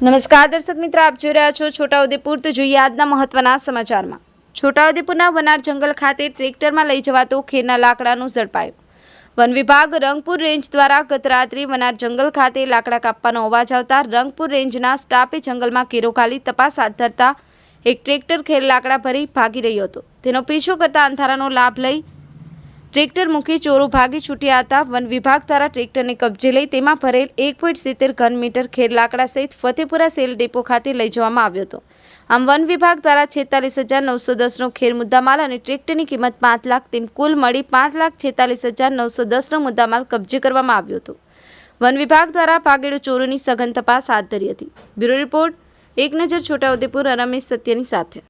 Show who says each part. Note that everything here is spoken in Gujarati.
Speaker 1: નમસ્કાર દર્શક મિત્રો, આપ જોઈ રહ્યા છો છોટાઉદેપુર. તો જોઈએ આજના મહત્વના સમાચારમાં. છોટાઉદેપુરના વનાર જંગલ ખાતે ટ્રેક્ટરમાં લઈ જવાતો ખેરના લાકડાનું ઝડપાયું. વન વિભાગ રંગપુર રેન્જ દ્વારા ગત રાત્રે વનાર જંગલ ખાતે લાકડા કાપવાનો અવાજ આવતા રંગપુર રેન્જના સ્ટાફે જંગલમાં કેરો ખાલી તપાસ હાથ ધરતા એક ટ્રેક્ટર ખેર લાકડા ભરી ભાગી રહ્યો હતો. તેનો પીછો કરતા અંધારાનો લાભ લઈ ટ્રેક્ટર મૂકી ચોરો ભાગી છૂટ્યા હતા. વન વિભાગ દ્વારા ટ્રેક્ટરને કબજે લઈ તેમાં ભરેલ એક પોઈન્ટ સિત્તેર ઘન મીટર ખેર લાકડા સહિત ફતેપુરા સેલ ડેપો ખાતે લઈ જવામાં આવ્યો હતો. આમ વન વિભાગ દ્વારા છેતાલીસ હજાર નવસો દસનો ખેર મુદ્દામાલ અને ટ્રેક્ટરની કિંમત પાંચ લાખ તેમ કુલ મળી પાંચ લાખ છેતાલીસ હજાર નવસો દસનો મુદ્દામાલ કબજે કરવામાં આવ્યો હતો. વન વિભાગ દ્વારા ભાગેડુ ચોરોની સઘન તપાસ હાથ ધરી હતી. બ્યુરો રિપોર્ટ, એક નજર છોટાઉદેપુર, રમેશ સત્યની સાથે.